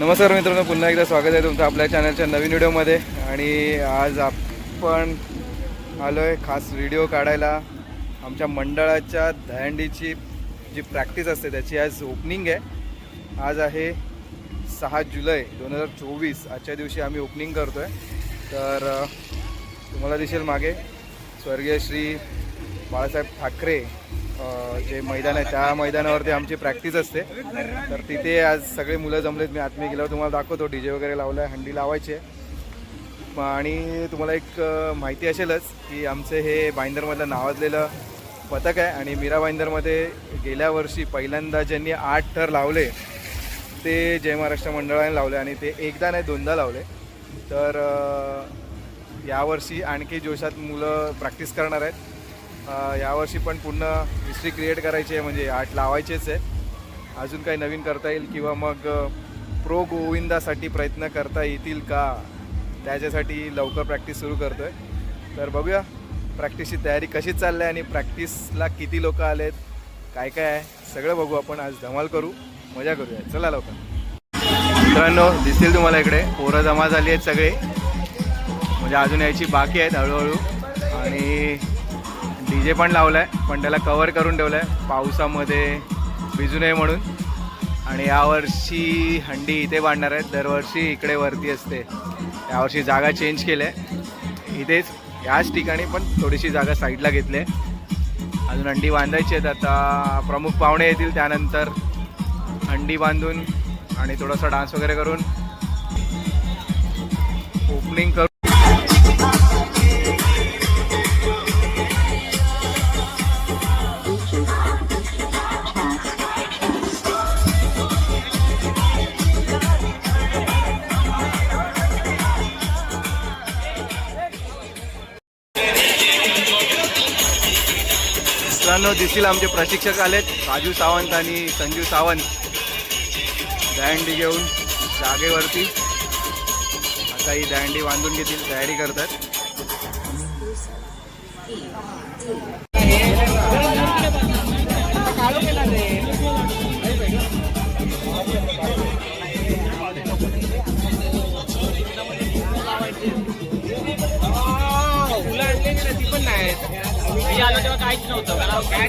नमस्कार मित्रांनो पुन्हा एकदा स्वागत आहे तुमचं आपल्या चॅनलच्या नवीन व्हिडिओमध्ये. आणि आज आपण आलो आहे खास व्हिडिओ काढायला. आमच्या मंडळाच्या दहंडीची जी प्रॅक्टिस असते त्याची आज ओपनिंग आहे. आज आहे सहा जुलै दोन हजार चोवीस. आजच्या दिवशी आम्ही ओपनिंग करतो आहे तर तुम्हाला दिसेल मागे स्वर्गीय श्री बाळासाहेब ठाकरे जे मैदान आहे त्या मैदानावरती आमची प्रॅक्टिस असते. तर तिथे आज सगळे मुलं जमलेत. मी आत्मी गेल्यावर तुम्हाला दाखवतो. डी जे वगैरे लावला आहे हंडी लावायची आहे. आणि तुम्हाला एक माहिती असेलच की आमचं हे बाईंदरमधलं नावाजलेलं पथक आहे आणि मीरा बाईंदरमध्ये गेल्या वर्षी पहिल्यांदा ज्यांनी आठ ठर लावले ते जय महाराष्ट्र मंडळाने लावले आणि ते एकदा नाही दोनदा लावले. तर यावर्षी आणखी जोशात मुलं प्रॅक्टिस करणार आहेत. यावर्षी पण पूर्ण हिस्ट्री क्रिएट करायची आहे म्हणजे आठ लावायचेच आहे. अजून काही नवीन करता येईल किंवा मग प्रो गोविंदासाठी प्रयत्न करता येतील का त्याच्यासाठी लवकर प्रॅक्टिस सुरू करतो आहे तर बघूया प्रॅक्टिसची तयारी कशी चालली आहे आणि प्रॅक्टिसला किती लोकं आलेत काय काय आहे सगळं बघू आपण. आज धमाल करू मजा करूया. चला लवकर. मित्रांनो दिसतील तुम्हाला इकडे पोरं जमा झाली आहेत सगळे. म्हणजे अजून यायची बाकी आहेत हळूहळू. आणि डी जे पण लावला आहे पण त्याला कवर करून ठेवलं आहे पावसामध्ये भिजू नये म्हणून. आणि यावर्षी हंडी इथे बांधणार आहेत दरवर्षी इकडे वरती असते. यावर्षी जागा चेंज केली आहे. इथेच याच ठिकाणी पण थोडीशी जागा साईडला घेतली आहे. अजून हंडी बांधायची आहेत. आता प्रमुख पाहुणे येतील त्यानंतर हंडी बांधून आणि थोडासा डान्स वगैरे करून. ओपनिंग करून देखील आमचे प्रशिक्षक आलेत. राजू सावंत आणि संजू सावंत. दँडी घेऊन जागेवरती आता ही दँडी बांधून घेतील तयारी करतात. फुलं आणलेली ती पण नाही. मी आलो तेव्हा काहीच नव्हतं.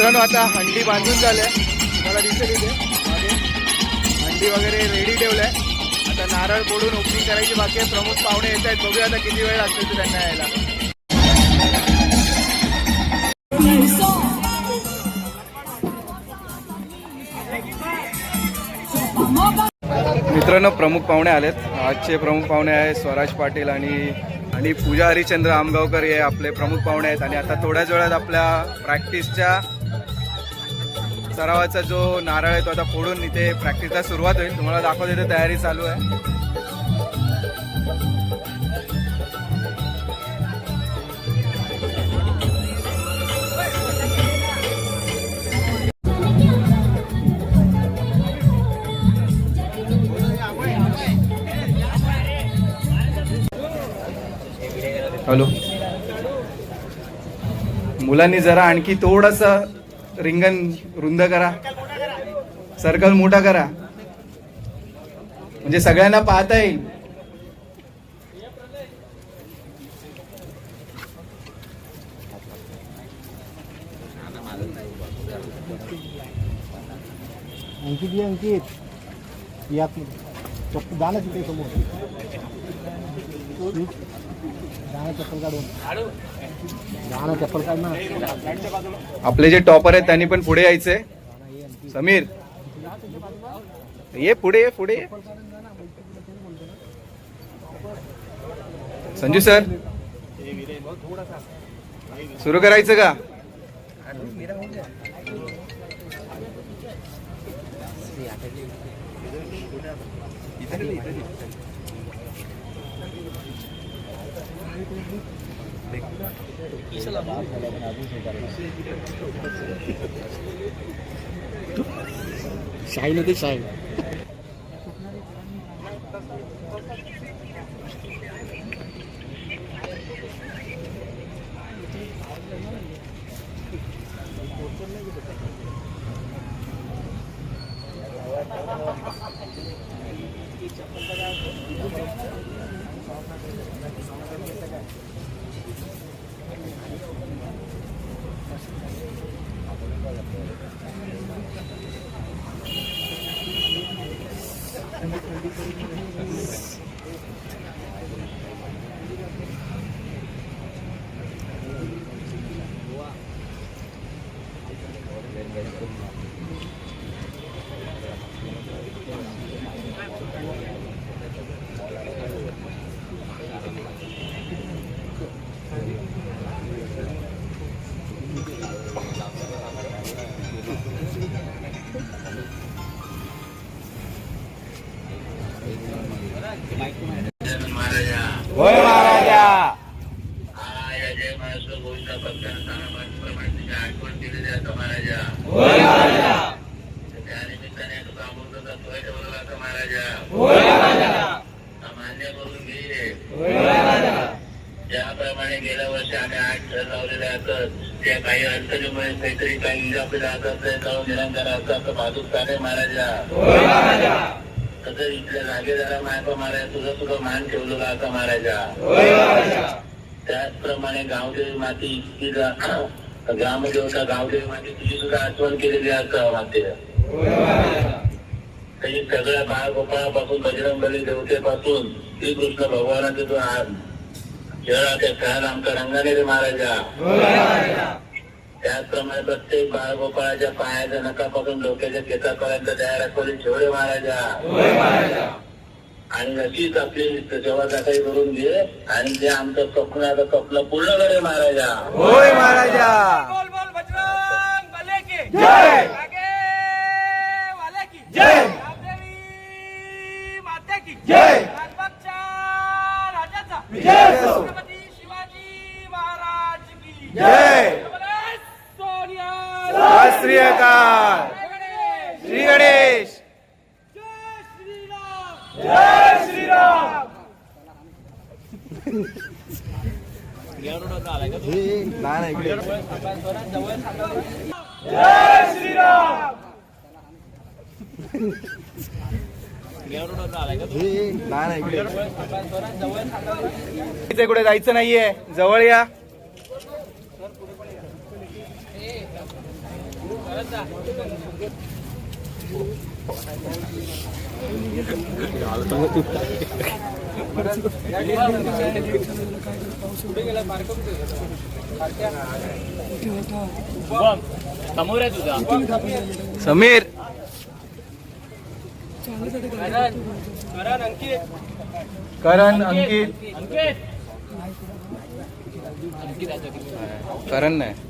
मित्रांनो आता हंडी बांधून झाले तुम्हाला दिसेल इथे. मागे हंडी वगैरे रेडी ठेवलंय. आता नारळ फोडून ओपनिंग करायची बाकी आहे. प्रमुख पाहुणे येत आहेत. बघूया आता किती वेळ लागतो ते त्यांना यायला. मित्रांनो प्रमुख पाहुणे आलेत. आजचे प्रमुख पाहुणे आहे स्वराज पाटील आणि आणि पूजा हरिचंद्र आमगावकर हे आपले प्रमुख पाहुणे आहेत. आणि आता थोड्याच वेळात आपल्या प्रॅक्टिसच्या सरावाचा जो नारळ आहे तो आता फोडून इथे प्रॅक्टिसला सुरुवात होईल. तुम्हाला दाखवत इथे तयारी चालू आहे. हॅलो. मुलांनी जरा आणखी थोडंसं रिंगण रुंद करा. सर्कल मोठा करा. म्हणजे सगळ्यांना पाहता येईल. अंकित ये अंकित. यात चप्पल जाणं तिथे समोर. आपले जे टॉपर आहेत त्यांनी पण पुढे यायचंय. समीर. ये पुढे ये पुढे. संजू सर. सुरू करायचं का? शाईन होते शाईन होय महाराजा होय महाराजा. होय महाराजा. ज्याप्रमाणे गेल्या वर्षी आम्ही आठ लावलेले असत. त्या काही अडचणीमुळे काहीतरी काही इजापिला असत ते जाऊन निरंतर असतात बाजूक चाले महाराजा. तसं इथल्या जागेदारा मायपा महाराज तुझं सुद्धा मान असा महाराजा होय महाराजा त्याचप्रमाणे गावदेवी माती इतकी ग्रामदेवता गावदेवी माती तुझी सुद्धा आठवण केलेली असं माते काही सगळ्या बाळगोपाळापासून बजरंगबली देवतेपासून श्रीकृष्ण भगवानाचे जो आज जळाच्या खेळात आमच्या रंगाने रे महाराजा त्याचप्रमाणे प्रत्येक बाळगोपाळाच्या पायाच्या नकापासून डोक्याच्या केसापर्यंत तयार असलेले शेवळे महाराजा. आणि नक्कीच आपली सेवा काही करून घे आणि जे आमचं स्वप्न आहे, ते स्वप्न पूर्ण करे महाराजा. होय महाराजा. बोल बोल बजरंग बले की. जय. आगे वाले की. जय. रामदेवी माते की. जय. लालबागच्या राजाचा. शिवाजी महाराज की. जय. श्री अकाल श्री गणेश। जय श्रीराम. जय श्रीराम कुठे जायचं नाहीये जवळ या. समोर। आहे तुझा समीर करण अंकित। करण अंकित अंकित करण नाही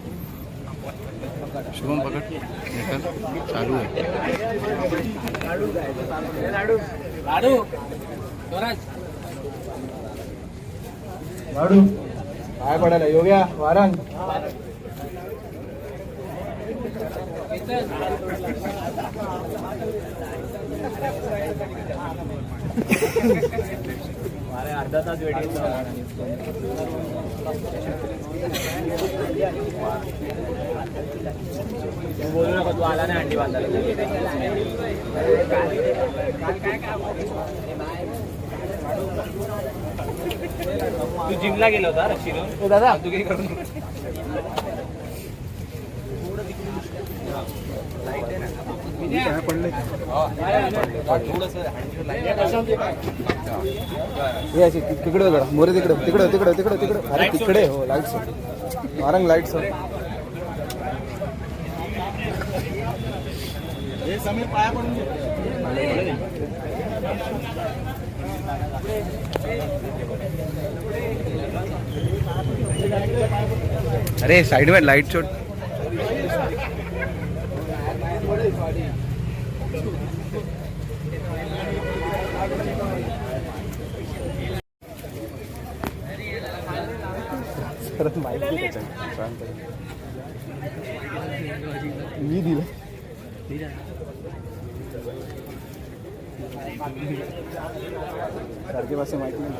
शुभम पकड हे कर. चालू आहे. लाडू. काय पडायला योग्या? वारंग. तास वेटिंग तू बोलू नका तू आला नाही अंडी बांधायला. तू जिमला गेला होता रशीद दादा. तू काही करून. हे असे तिकडे जरा मोरे तिकडे तिकडे तिकडे तिकडे तिकडे अरे तिकडे हो लाइट मारंग लाइट सर अरे साइड में लाइट शॉट मी दिलं. सारखे पासे माहिती नाही.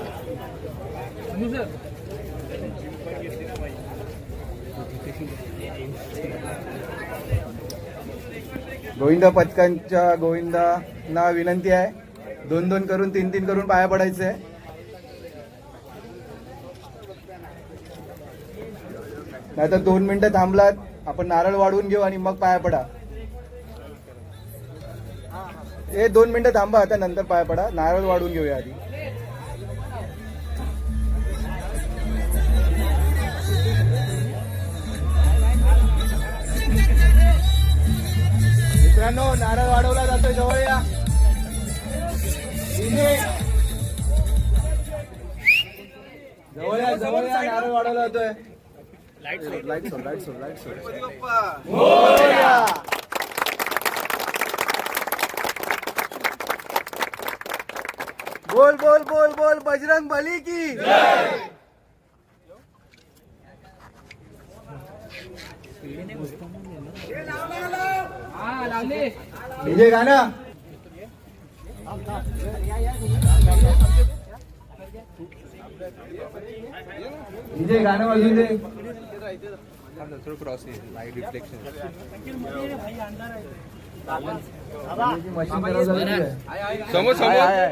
गोविंदा पथकांच्या गोविंदांना विनंती आहे. दोन दोन करून तीन तीन करून पाया पडायचे आहे नाहीतर दोन मिनिटं थांबलात आपण नारळ वाढवून घेऊ आणि मग पाया पडा. हे दोन मिनिटं थांबा आता नंतर पाया पडा. नारळ वाढवून घेऊया आधी. मित्रांनो नारळ वाढवला जातोय जवळ या. जवळ या जवळ या नारळ वाढवला जातोय. लाइट सोड लाइट सोड लाइट सोड मोरया. बोल बोल बोल बोल बजरंग बली की। डीजे गाणं डीजे गाणं वाजून दे. मशीन. समोर हाय, हाय, हाय.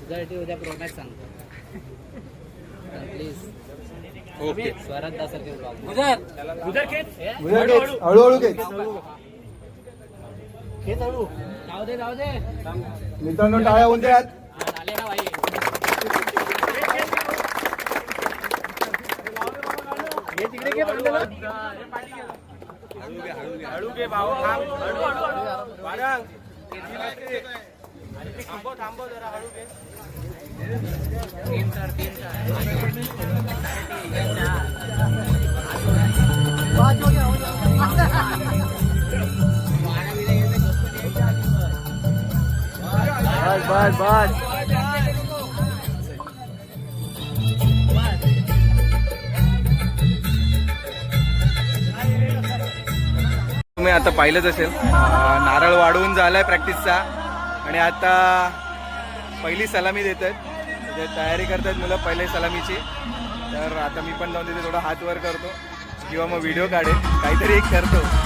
तुझ्यासाठी उद्या प्रोमॅक्स सांगतो प्लीज ओके स्वरात दासारखे उद्या खेच. हळूहळू खेच. दे मित्रांनो टाळ्या होऊन द्यात आले बस बस बस. तुम्ही आता पाहिलंच असेल. नारळ वाढवून झालाय प्रॅक्टिसचा आणि आता पहिली सलामी देत आहेत जे तयारी करतात मुलं पहिले सलामीची. तर आता मी पण जाऊन तिथे थोडा हात वर करतो. किंवा मग व्हिडिओ काढेल काहीतरी एक करतो.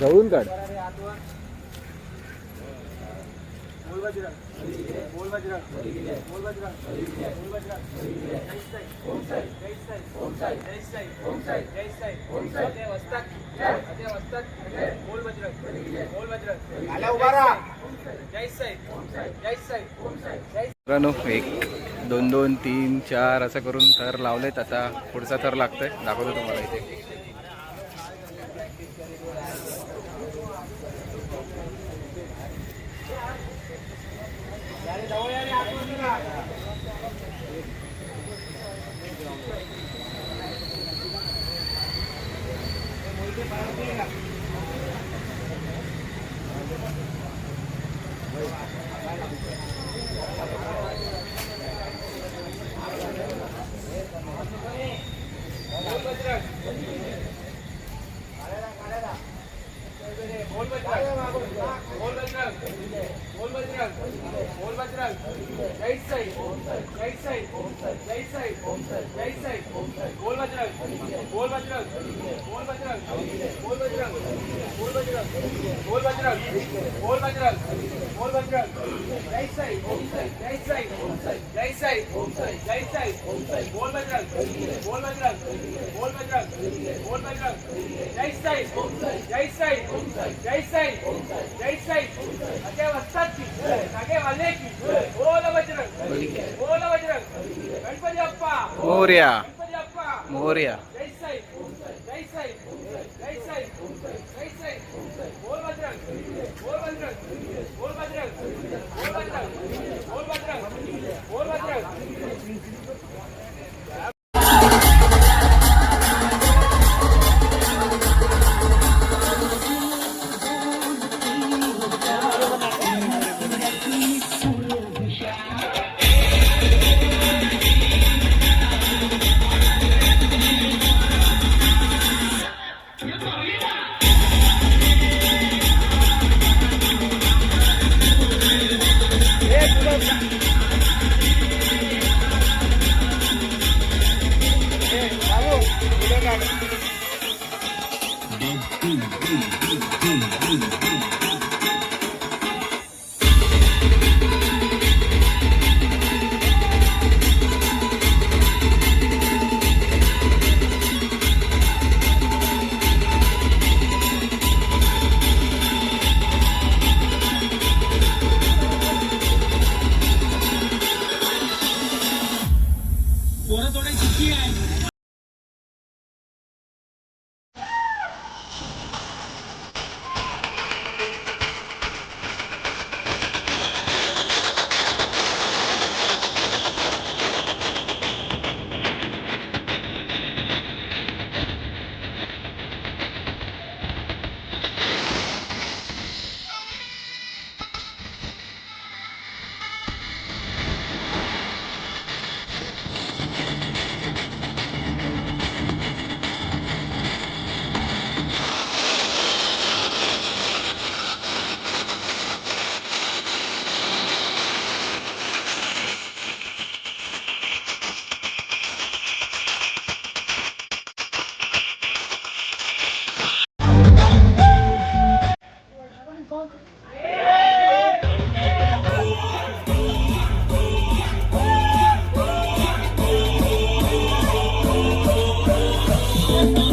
जवळून काढ. मित्रांनो एक दोन दोन तीन चार असं करून थर लावलेत. आता पुढचा थर लागतोय. दाखवतो तुम्हाला इथे. Morya Morya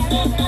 Thank you.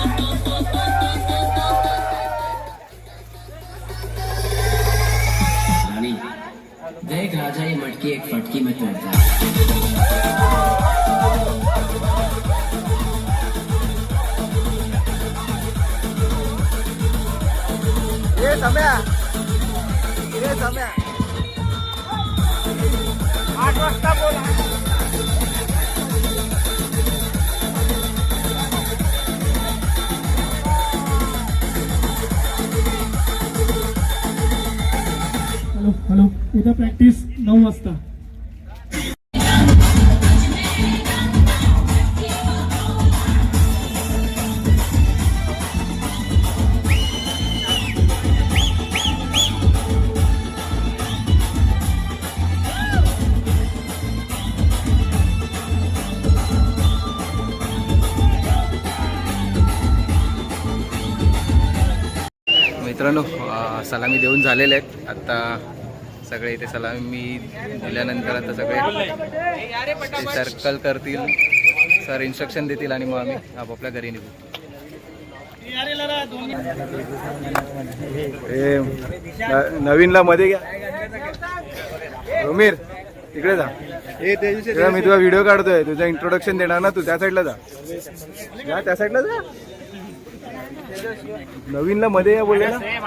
सलामी देऊन झालेले आहेत. आत्ता सगळे इथे सलामी दिल्यानंतर आता सगळे सर्कल करतील. सर इन्स्ट्रक्शन देतील आणि मग आम्ही आपापल्या घरी निघू. ए, न- नवीनला मध्ये घ्या. रोमीर तिकडे जा. मी तुझा व्हिडिओ काढतोय. तुझं इंट्रोडक्शन देणार ना तू? त्या साईडला जा. जा त्या साईडला जा. नवीनला मध्ये या बोलले हे हे हे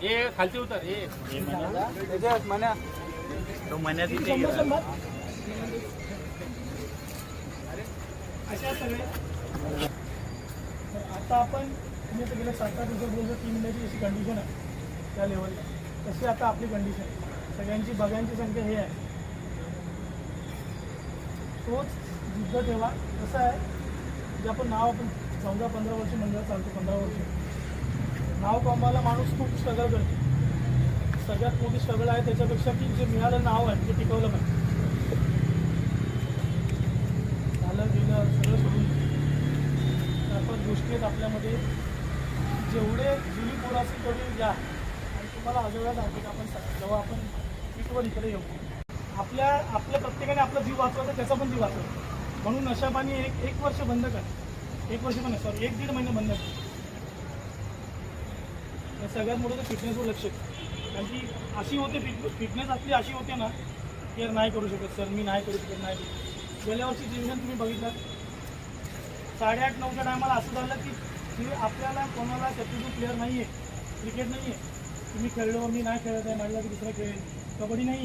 हे. हे खालची उतर. तर आता आपण तुम्ही आता गेल्या सात आठ दिवसापूर्वी टीम इंडियाची जशी कंडिशन आहे त्या लेवलला तशी आता आपली कंडिशन आहे. सगळ्यांची बघ्यांची संख्या हे आहे. तोच जिद्द ठेवा. कसं आहे? जे आपण नाव आपण चौदा पंधरा वर्ष मंडळ चालतो पंधरा वर्ष. नाव कमवायला माणूस खूप स्ट्रगल करतो. सगळ्यात मोठी स्ट्रगल आहे त्याच्यापेक्षा की जे मिळालं नाव आहे ते टिकवलं पाहिजे. झालं गेलं सगळं सोडून. चार पाच गोष्टी आहेत आपल्यामध्ये. जेवढे जुनी पोरं असेल तेवढे घ्या आणि तुम्हाला अजून सांगते आपण जेव्हा आपण पीकवर इकडे येऊ. आपल्या आपल्या प्रत्येकाने आपला जीव वाचवायचा त्याचा पण जीव वाचवतो म्हणून नशापाणी एक एक वर्ष बंद कर. एक वर्ष पण सॉरी एक दीड महिने बंद कर. सगळ्यात मोठं तर फिटनेसवर लक्ष कारण की अशी होते फिट फिटनेस आपली अशी होते ना की नाही करू शकत सर मी नाही करू शकत नाही करू गेल्या वर्षी डिव्हिजन तुम्ही बघितलं साडेआठ नऊच्या टायमाला असं झालं की की आपल्याला कोणाला शत्रुघ्न प्लेअर नाही आहे क्रिकेट नाही आहे तुम्ही खेळलो मी नाही खेळत आहे म्हटलं की दुसरा खेळ. कबड्डी नाही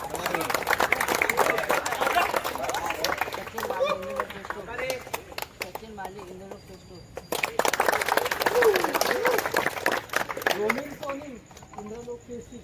Mali in the room to school. Roaming for him in the room to school.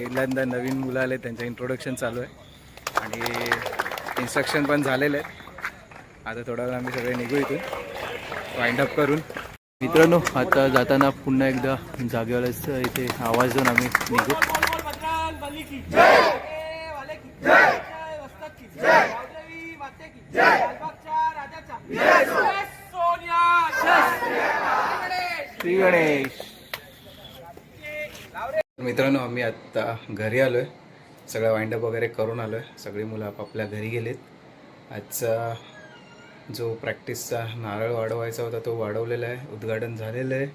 पहिल्यांदा नवीन मुलं आले त्यांचं इंट्रोडक्शन चालू आहे. आणि इन्स्ट्रक्शन पण झालेलं आहे. आता थोडा वेळ आम्ही सगळे निघू इथून. वाइंड अप करून. मित्रांनो आता जाताना पुन्हा एकदा जागेवाल्याचं इथे आवाज देऊन आम्ही निघू श्री गणेश मित्रांनो आम्ही आत्ता घरी आलो आहे सगळं वाइंडअप वगैरे करून आलो आहे सगळी मुलं आपापल्या घरी गेलेत. आजचा जो प्रॅक्टिसचा नारळ वाढवायचा होता तो वाढवलेला आहे. उद्घाटन झालेलं आहे.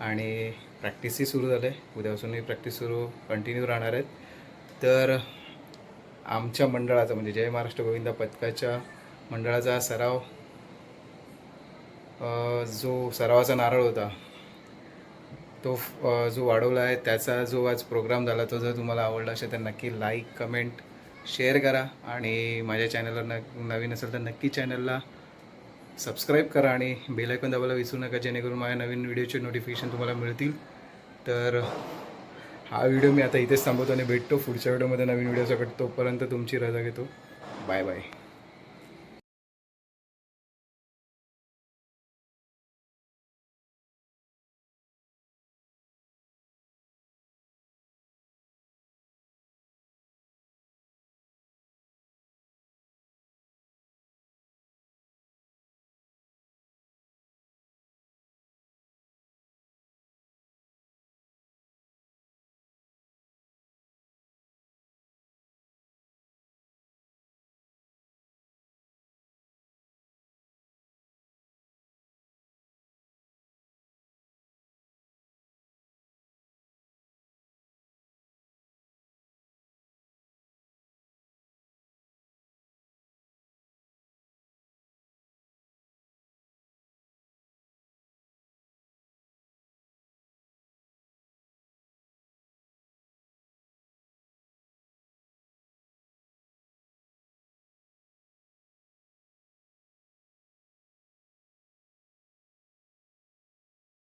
आणि प्रॅक्टिसही सुरू झालं आहे उद्यापासूनही प्रॅक्टिस सुरू कंटिन्यू राहणार आहेत. तर आमच्या मंडळाचा म्हणजे जय महाराष्ट्र गोविंदा पथकाच्या मंडळाचा सराव जो सरावाचा नारळ होता तो जो वाढवला आहे त्याचा जो आज प्रोग्राम झाला तो जर तुम्हाला आवडला असेल तर नक्की लाईक कमेंट शेअर करा. आणि माझ्या चॅनलला न नवीन असेल तर नक्की चॅनलला सबस्क्राईब करा आणि बेलायकन दाबायला विसरू नका जेणेकरून माझ्या नवीन व्हिडिओचे नोटिफिकेशन तुम्हाला मिळतील. तर हा व्हिडिओ मी आता इथेच थांबवतो आणि भेटतो. पुढच्या व्हिडिओमध्ये नवीन व्हिडिओ सकट तोपर्यंत तुमची रजा घेतो. Bye bye